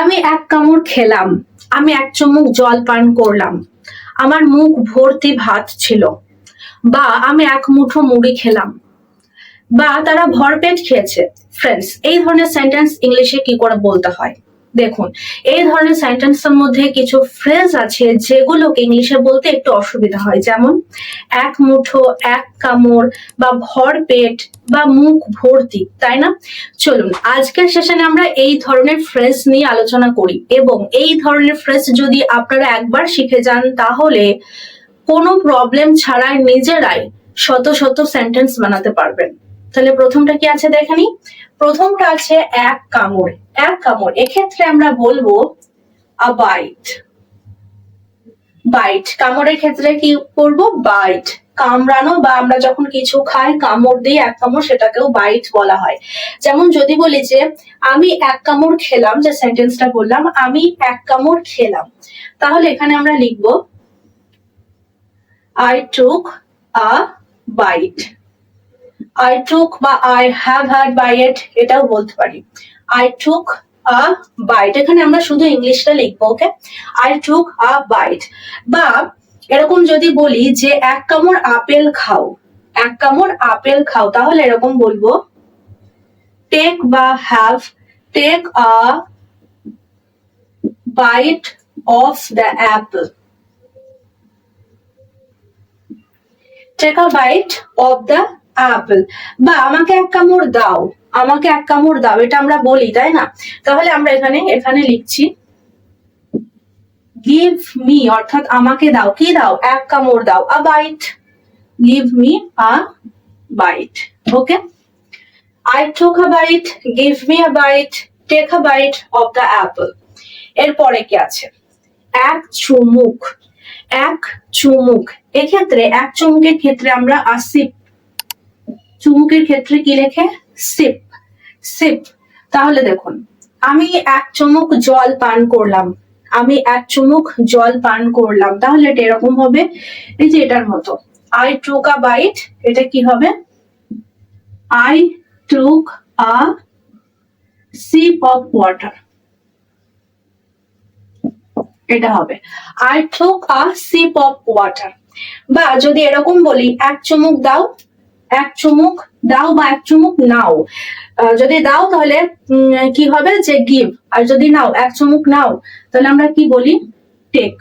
আমি এক কামড় খেলাম, আমি এক চুমুক জল পান করলাম, আমার মুখ ভর্তি ভাত ছিল, বা আমি এক মুঠো মুড়ি খেলাম, বা তারা ভরপেট খেয়েছে। ফ্রেন্ডস এই ধরনের সেন্টেন্স ইংলিশে কি করে বলতে হয়? দেখুন, এই ধরনের সেন্টেন্সের মধ্যে কিছু ফ্রেজ আছে যেগুলোকে ইংলিশে বলতে একটু অসুবিধা হয়। যেমন, এক মুঠো, এক কামড় বা ভর পেট বা মুখ ভর্তি, তাই না? চলুন, আজকের সেশনে আমরা এই ধরনের ফ্রেজ নিয়ে আলোচনা করি এবং এই ধরনের ফ্রেজ যদি আপনারা একবার শিখে যান, তাহলে কোনো প্রবলেম ছাড়াই নিজেরাই শত শত সেন্টেন্স বানাতে পারবেন। তাহলে প্রথমটা কি আছে দেখে নিই প্রথমটা আছে এক কামড়। এক কামড়। এক্ষেত্রে আমরা বলব আ বাইট বাইট কামড়ের ক্ষেত্রে কি করব? বাইট কামড়ানো বা আমরা যখন কিছু খাই, কামড় দিয়ে এক কামড় সেটাকেও বাইট বলা হয়। যেমন যদি বলি যে, আমি এক কামড় খেলাম, যে সেন্টেন্সটা বললাম, আমি এক কামড় খেলাম। তাহলে এখানে আমরা লিখব I took a bite I took বা আই হ্যাভ হ্যাড বাইট এটাও বলতে পারি। আই টুক আ বাইট এখানে আমরা শুধু ইংলিশটা লিখব ওকে আই টুক আ বাইট বা এরকম যদি বলি যে এক কামড় আপেল খাও, এক কামড় আপেল খাও, তাহলে এরকম বলব টেক বা have take a bite of the apple take a bite of the apple বা আমাকে এক কামড় দাও, আমাকে এক কামড় দাও, এটা আমরা বলি, তাই না? তাহলে আমরা এখানে এখানে লিখছি গিভ মি অর্থাৎ আমাকে দাও। কি দাও? এক কামড় দাও। A bite give me a bite okay I took a bite give me a bite take a bite of the apple এরপরে কি আছে? এক চুমুক। এক চুমুক। এক্ষেত্রে, এক চুমুকের ক্ষেত্রে আমরা আসিপ চুমুকের ক্ষেত্রে কি লেখে? সিপ সিপ তাহলে দেখুন, আমি এক চুমুক জল পান করলাম। আমি এক চুমুক জল পান করলাম। তাহলে এটা এরকম হবে, এই যে এটার মতো। আই টুক আ বাইট এটা কি হবে? I took a sip of water এটা হবে। I took a sip of water বা যদি এরকম বলি, এক চুমুক দাও এক চুমুক দাও বা এক চুমুক নাও। যদি দাও তাহলে কি হবে? যে গিভ আর যদি নাও, এক চুমুক নাও, তাহলে আমরা কি বলি? টেক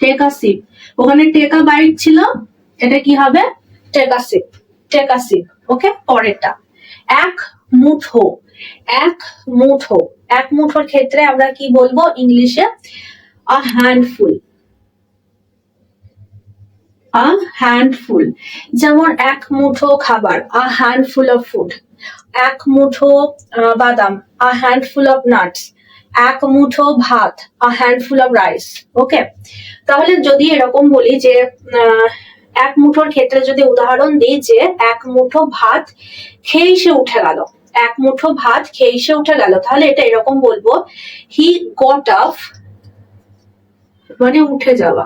টেক আ সিপ ওখানে টেক আ বাইট ছিল, এটা কি হবে? Take a sip take a sip okay পরেরটা। এক মুঠো। এক মুঠো। এক মুঠোর ক্ষেত্রে আমরা কি বলব? ইংলিশে আ হ্যান্ডফুল আ হ্যান্ডফুল যেমন এক মুঠো খাবার আ হ্যান্ডফুল অফ ফুড এক মুঠো বাদাম আ হ্যান্ডফুল অফ নাটস এক মুঠো ভাত a handful of rice okay তাহলে যদি এরকম বলি যে এক মুঠোর ক্ষেত্রে যদি উদাহরণ দিই যে, এক মুঠো ভাত খেয়ে সে উঠে গেল। এক মুঠো ভাত খেয়ে সে উঠে গেল। তাহলে এটা এরকম বলব হি গট আপ মানে উঠে যাওয়া।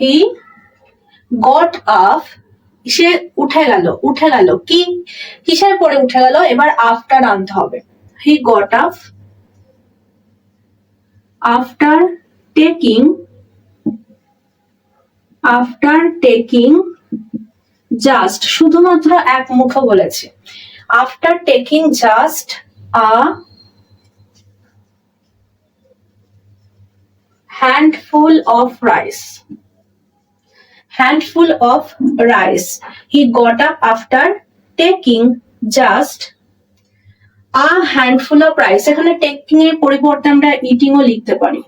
হি গট আপ সে উঠে গেল উঠে গেল। কি? কিসের পরে উঠে গেল? এবার আফটার আনতে হবে। He got up after taking after taking just শুধুমাত্র এক মুঠো বলেছে। After taking just a handful of rice handful of rice. He got up after taking just a handful of rice. এখানে টেকিং এর পরিবর্তে আমরা ইটিং ও লিখতে পারি।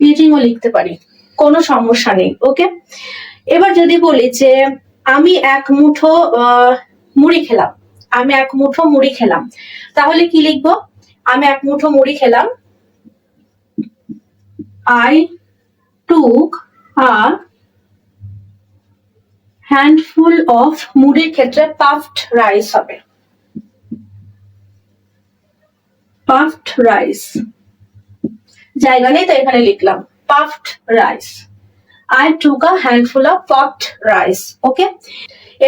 ইটিং ও লিখতে পারি। কোনো সমস্যা নেই ওকে এবার যদি বলি যে আমি এক মুঠো মুড়ি খেলাম। আমি এক মুঠো মুড়ি খেলাম। তাহলে কি লিখব? আমি এক মুঠো মুড়ি খেলাম। I took a handful of মুড়ির ক্ষেত্রে puffed রাইস হবে। puffed রাইস জায়গা নেই তো এখানে লিখলাম। Puffed rice I took a handful of pot rice okay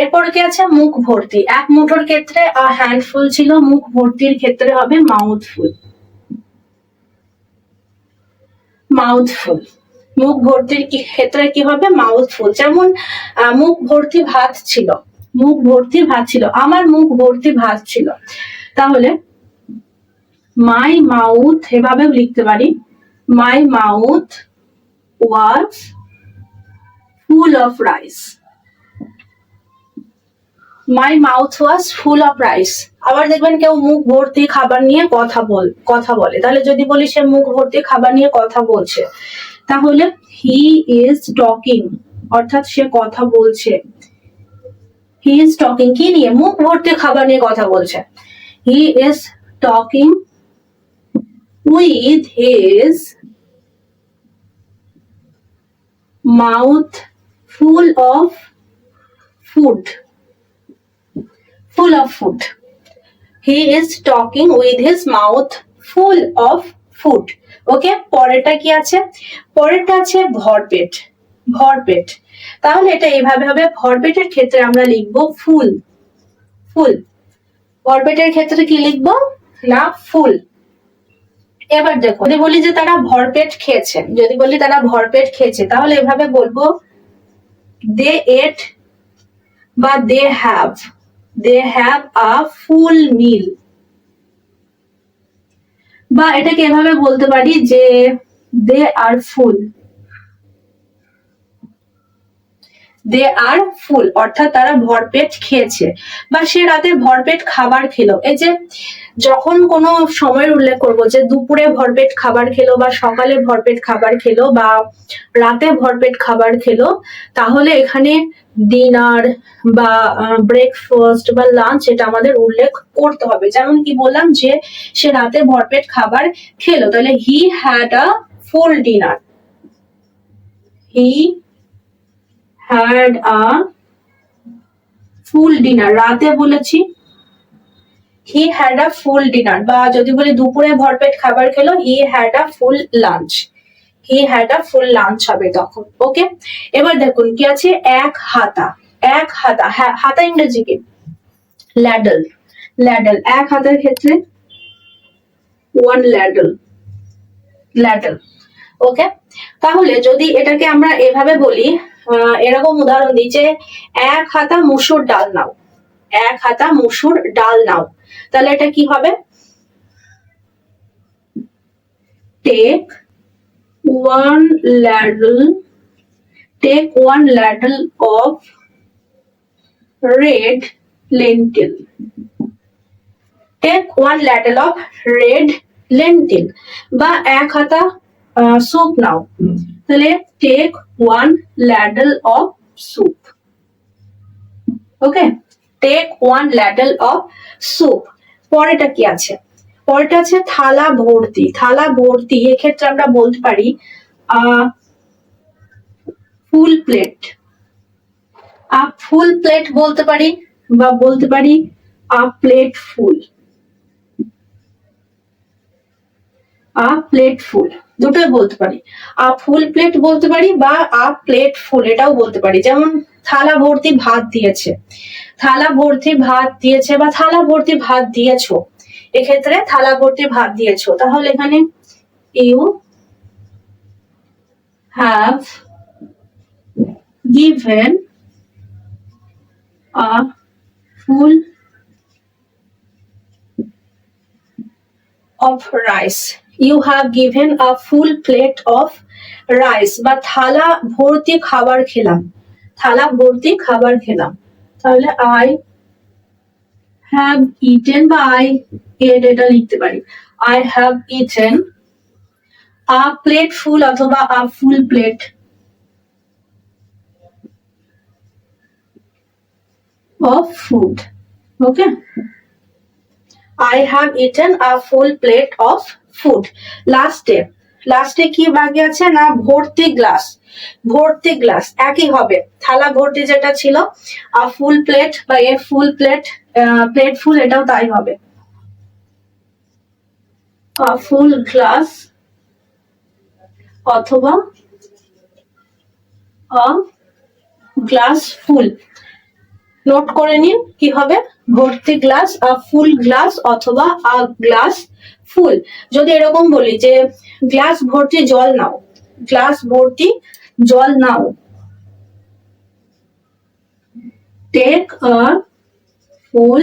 এরপর কি আছে? মুখ ভর্তি। এক মুঠোর ক্ষেত্রে আ হ্যান্ডফুল ছিল, মুখ ভর্তির ক্ষেত্রে হবে মাউথফুল মাউথফুল মুখ ভর্তির ক্ষেত্রে কি হবে? মাউথফুল যেমন মুখ ভর্তি ভাত ছিল। মুখ ভর্তি ভাত ছিল। আমার মুখ ভর্তি ভাত ছিল। তাহলে মাই মাউথ এভাবেও লিখতে পারি। My mouth was full of rice my mouth was full of rice আবার দেখবেন কেউ মুখ ভর্তি খাবার নিয়ে কথা বল, কথা বলে। তাহলে যদি বলি সে মুখ ভর্তি খাবার নিয়ে কথা বলছে তাহলে হি ইজ টকিং অর্থাৎ সে কথা বলছে। হি ইজ টকিং কি নিয়ে? মুখ ভর্তি খাবার নিয়ে কথা বলছে। He is talking with his mouth full of food full of food. He is talking with his mouth full of food. Okay পরেরটা কি আছে? পরেরটা আছে ভরপেট। ভরপেট। তাহলে এটা এইভাবে হবে, ভরপেটের ক্ষেত্রে আমরা লিখব ফুল। ফুল। ভরপেটের ক্ষেত্রে কি লিখব? না, ফুল। এবার দেখো, যদি বলি যে তারা ভরপেট খেয়েছে, যদি বলি তারা ভরপেট খেয়েছে, তাহলে এভাবে বলব দে এট বা they have they have a ফুল মিল বা এটাকে এভাবে বলতে পারি যে দে আর ফুল। দে আর ফুল অর্থাৎ তারা ভরপেট খেয়েছে। বা সে রাতে ভরপেট খাবার খেলো। এই যে যখন কোনো সময়ের উল্লেখ করব যে দুপুরে ভরপেট খাবার খেলো বা সকালে ভরপেট খাবার খেলো বা রাতে ভরপেট খাবার খেলো, তাহলে এখানে ডিনার বা ব্রেকফাস্ট বা লাঞ্চ এটা আমাদের উল্লেখ করতে হবে। যেমন কি বললাম যে সে রাতে ভরপেট খাবার খেলো। তাহলে he had a full dinner he had a full dinner রাতে বলেছি হি হ্যাড আ ফুল ডিনার বা যদি বলি দুপুরে ভরপেট খাবার খেলো he had a full lunch he had a full lunch হবে তখন ওকে এবার দেখুন, কি আছে? এক হাতা এক হাতা হ্যাঁ হাতা ইংরেজি কি? ল্যাডল ল্যাডল এক হাতের ক্ষেত্রে ওয়ান ল্যাডল ল্যাডল ওকে তাহলে যদি এটাকে আমরা এভাবে বলি এরকম উদাহরণ যে এক হাতা মুসুর ডাল নাও। এক হাতা মুসুর ডাল নাও। তাহলে এটা কি হবে? Take one ladle take one ladle of red lentil. Take one ladle of red lentil. বা এক হাতা স্যুপ নাও। তাহলে take one ladle of soup okay take one ladle of soup পরেটা কি আছে? পরেটা আছে থালা ভর্তি। থালা ভর্তি, এক্ষেত্রে আমরা বলতে পারি ফুল প্লেট ফুল প্লেট বলতে পারি বা বলতে পারি আ প্লেট ফুল আ প্লেট ফুল দুটোই বলতে পারি। আ ফুল প্লেট বলতে পারি বা আ প্লেট ফুল, এটাও বলতে পারি। যেমন থালা ভর্তি ভাত দিয়েছে। থালা ভর্তি ভাত দিয়েছে বা থালা ভর্তি ভাত দিয়েছ, এক্ষেত্রে থালা ভর্তি ভাত দিয়েছ। তাহলে এখানে you have given a full of rice. You have given a full plate of rice বা থালা ভর্তি খাবার খেলাম। থালা ভর্তি খাবার খেলাম। তাহলে আই হ্যাভ ইটেন বা আই এট এটা লিখতে পারি। I have eaten a plate full অথবা a full plate of food Okay. I have eaten a full plate of food. লাস্টে লাস্টে কি বাকি আছে? না, ভর্তি গ্লাস ভর্তি গ্লাস একই হবে। থালা ভর্তি যেটা ছিল আ ফুল প্লেট বা এ ফুল প্লেট প্লেট ফুল এটাও তাই হবে। আ ফুল গ্লাস অথবা আ গ্লাস ফুল নোট করে নিন কি হবে? ভর্তি গ্লাস ফুল গ্লাস অথবা আ গ্লাস ফুল যদি এরকম বলি যে গ্লাস ভর্তি জল নাও গ্লাস ভর্তি জল নাও। Take a full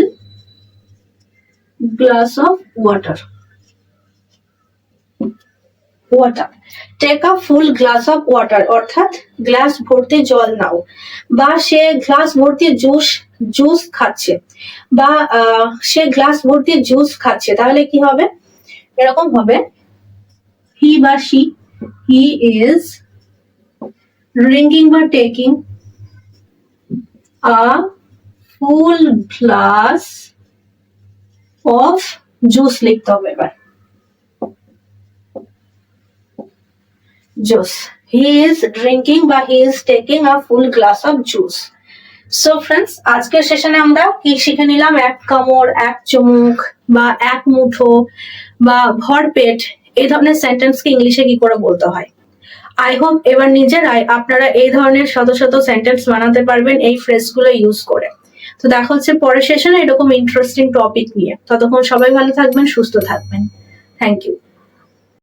glass of water water take a full glass of water অর্থাৎ গ্লাস ভর্তি জল নাও, বা সে গ্লাস ভর্তি জুস জুস খাচ্ছে, বা সে গ্লাস ভর্তি জুস খাচ্ছে, তাহলে কি হবে? এরকম হবে হি বা শি হি ইজ ড্রিঙ্কিং বা taking a full glass of juice লিখতে হবে এবার। Juice. He is drinking বা he is taking a full glass of juice. So friends আজকের সেশনে আমরা কি শিখে নিলাম? এক কামড়, এক চুমুক, বা এক মুঠো, বা ভরপেট এই ধরনের সেন্টেন্সকে ইংলিশে কি করে বলতে হয়? আই হোপ এবার নিজেরাই আপনারা এই ধরনের শত শত সেন্টেন্স বানাতে পারবেন এই ফ্রেজগুলো ইউজ করে। তো দেখা হচ্ছে পরের সেশনে এরকম ইন্টারেস্টিং টপিক নিয়ে। ততক্ষণ সবাই ভালো থাকবেন, সুস্থ থাকবেন। Thank you